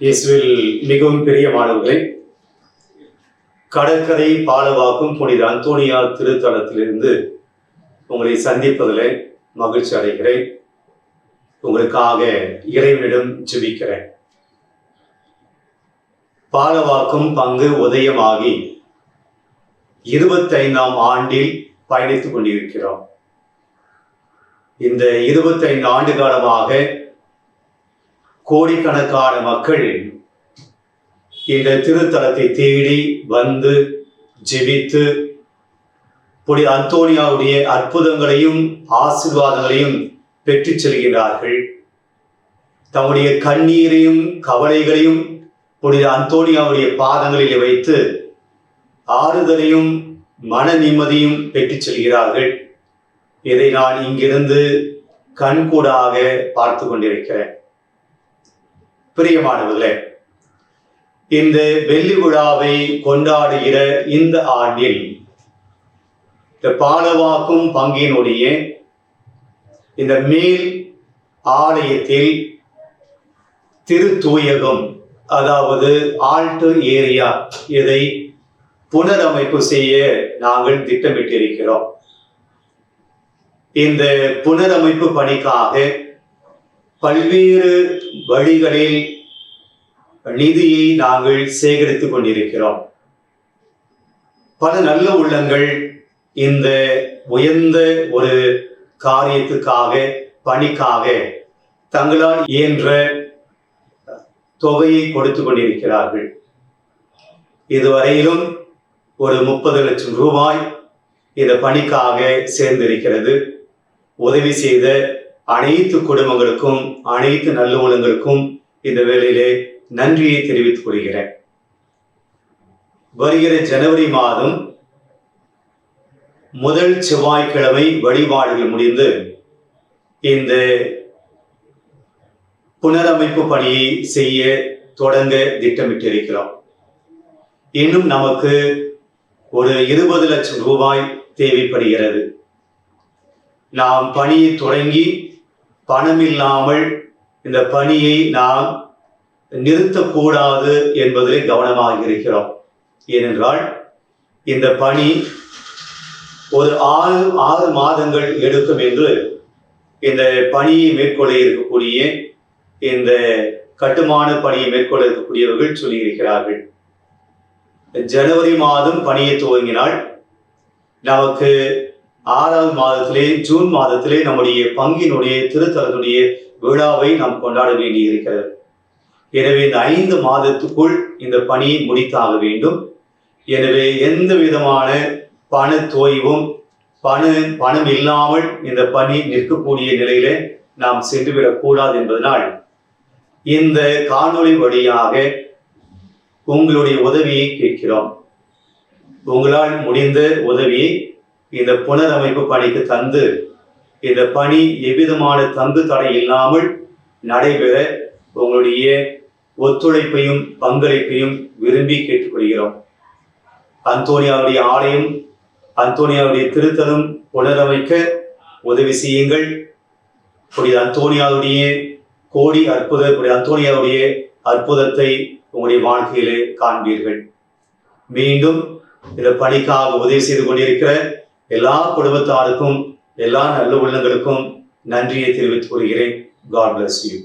இயேசுவில் மிகவும் பிரியமானவர்களே கடற்கரை பாலவாக்கும் புனித அந்தோனியா திருத்தலத்திலிருந்து உங்களை சந்திப்பதில் மகிழ்ச்சி அடைகிறேன். உங்களுக்காக இறைவனிடம் ஜெபிக்கிறேன். பாலவாக்கும் பங்கு உதயமாகி இருபத்தைந்தாம் ஆண்டில் பயணித்துக் கொண்டிருக்கிறோம். இந்த இருபத்தைந்து ஆண்டு காலமாக கோடிக்கணக்கான மக்கள் இந்த திருத்தலத்தை தேடி வந்து ஜெபித்து புடி அந்தோனியாவுடைய அற்புதங்களையும் ஆசீர்வாதங்களையும் பெற்று செல்கிறார்கள் தம்முடைய கண்ணீரையும் கவலைகளையும் புனித அந்தோனியாவுடைய பாதங்களில் வைத்து ஆறுதலையும் மன நிம்மதியும் பெற்றுச் செல்கிறார்கள். இதை நான் இங்கிருந்து கண்கூடாக பார்த்து கொண்டிருக்கிறேன். பிரியமானவர்களே இந்த வெள்ளி விழாவை கொண்டாடுகிற இந்த ஆண்டில் இந்த பாலவாக்கும் பங்கினுடைய இந்த மேல் ஆலயத்தில் திருத்தூயகம் அதாவது ஆல்ட்டு ஏரியா இதை புனரமைப்பு செய்ய நாங்கள் திட்டமிட்டிருக்கிறோம். இந்த புனரமைப்பு பணிக்காக பல்வேறு வழிகளில் நிதியை நாங்கள் சேகரித்துக் கொண்டிருக்கிறோம். பல நல்ல உள்ளங்கள் இந்த உயர்ந்த ஒரு காரியத்துக்காக பணிக்காக தங்களால் இயன்ற தொகையை கொடுத்து கொண்டிருக்கிறார்கள். இதுவரையிலும் ஒரு முப்பது லட்சம் ரூபாய் இந்த பணிக்காக சேர்ந்திருக்கிறது. உதவி செய்த அனைத்து குடும்பங்களுக்கும் அனைத்து நல்லுணங்களுக்கும் இந்த வேளையிலே நன்றியை தெரிவித்துக் கொள்கிறேன். வருகிற ஜனவரி மாதம் முதல் செவ்வாய்க்கிழமை வழிபாடுகள் முடிந்து இந்த புனரமைப்பு பணியை செய்ய தொடங்க திட்டமிட்டிருக்கிறோம். இன்னும் நமக்கு ஒரு இருபது லட்சம் ரூபாய் தேவைப்படுகிறது. நாம் பணியை தொடங்கி பணம் இல்லாமல் இந்த பணியை நாம் நிறுத்தக்கூடாது என்பதில் கவனமாக இருக்கிறோம். ஏனென்றால் இந்த பணி ஒரு ஆறு ஆறு மாதங்கள் எடுக்கும் என்று இந்த பணியை மேற்கொள்ள இருக்கக்கூடிய இந்த கட்டுமான பணியை மேற்கொள்ள இருக்கக்கூடியவர்கள் சொல்லியிருக்கிறார்கள். ஜனவரி மாதம் பணியை துவங்கினால் நமக்கு ஆறாவது மாதத்திலே ஜூன் மாதத்திலே நம்முடைய பங்கினுடைய திருத்தலத்துடைய விழாவை நாம் கொண்டாட வேண்டி இருக்கிறது. எனவே இந்த ஐந்து மாதத்துக்குள் இந்த பணியை முடித்தாக வேண்டும். எனவே எந்த விதமான பண தோய்வும் பண பணம் இல்லாமல் இந்த பணி நிற்கக்கூடிய நிலையில நாம் சென்றுவிடக் கூடாது என்பதனால் இந்த காணொளி வழியாக உங்களுடைய உதவியை கேட்கிறோம். உங்களால் முடிந்த உதவியை இந்த புனரமைப்பு பணிக்கு தந்து இந்த பணி எவ்விதமான தங்கு தடை இல்லாமல் நடைபெற உங்களுடைய ஒத்துழைப்பையும் பங்களிப்பையும் விரும்பி கேட்டுக்கொள்கிறோம். அந்தோனியாவுடைய ஆலயம் அந்தோனியாவுடைய திருத்தலம் புனரமைக்க உதவி செய்யுங்கள். புனித அந்தோனியாவுடைய கோடி அற்புத புனித அந்தோனியாவுடைய அற்புதத்தை உங்களுடைய வாழ்க்கையிலே காண்பீர்கள். மீண்டும் இந்த பணிக்காக உதவி செய்து கொண்டிருக்கிற எல்லா குடும்பத்தாருக்கும் எல்லா நல்ல உள்ளங்களுக்கும் நன்றியை தெரிவித்துக் கொள்கிறேன். God bless you